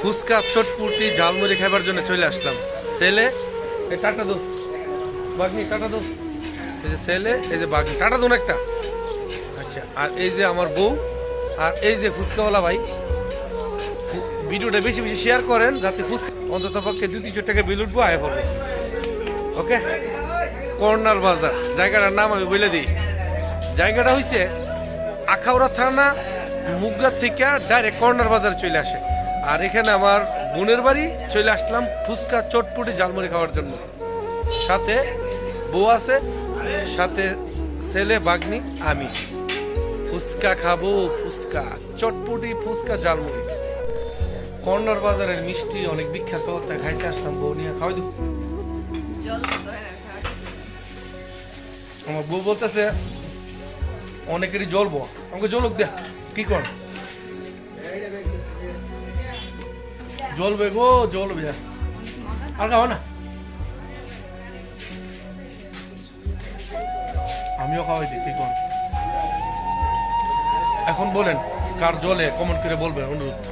ফুচকা, চটপুটি, ঝালমুড়ি খাবার জন্য চলে আসলাম। ছেলে, এই টাটা দো। বাগনি, টাটা দো। এই যে ছেলে, এই যে বাগনি, টাটা দোন একটা। আচ্ছা আর এই যে আমার বউ, আর এই যে ফুচকাওয়ালা ভাই ভিডিওটা বেশি বেশি শেয়ার করেন, যাতে ফুচকা অন্তত পক্ষে দুই তিনশো টাকা বিল উঠবো, আয় পড়ব ওকে? কর্নার বাজার, জায়গাটার নাম আমি বলে দিই। জায়গাটা হইছে আখাউড়া থানা, মুগরা থেকে ডাইরেক্ট কর্নার বাজারে চলে আসে। আর এখানে আমার বোনের বাড়ি চলে আসলাম ফুচকা চটপুটি ঝালমুড়ি খাওয়ার জন্য। সাথে বউ আছে, সাথে ছেলে বাগনি আমি। ফুচকা খাব, ফুচকা, চটপুটি, ফুচকা, ঝালমুড়ি। কর্নার বাজারের মিষ্টি অনেক বিখ্যাত তাই খাইতে আসলাম, বউ নিয়ে খাওয়াই দেবো। আমার বউ বলতেছে, অনেকেরই জ্বলবো। আমাকে জ্বলুক দে কি কর? জ্বলবে গো জ্বলবে আর খাব না। আমিও খাওয়াইছি, কি কর এখন বলেন, কার জলে কমন করে বলবে অনুরোধ।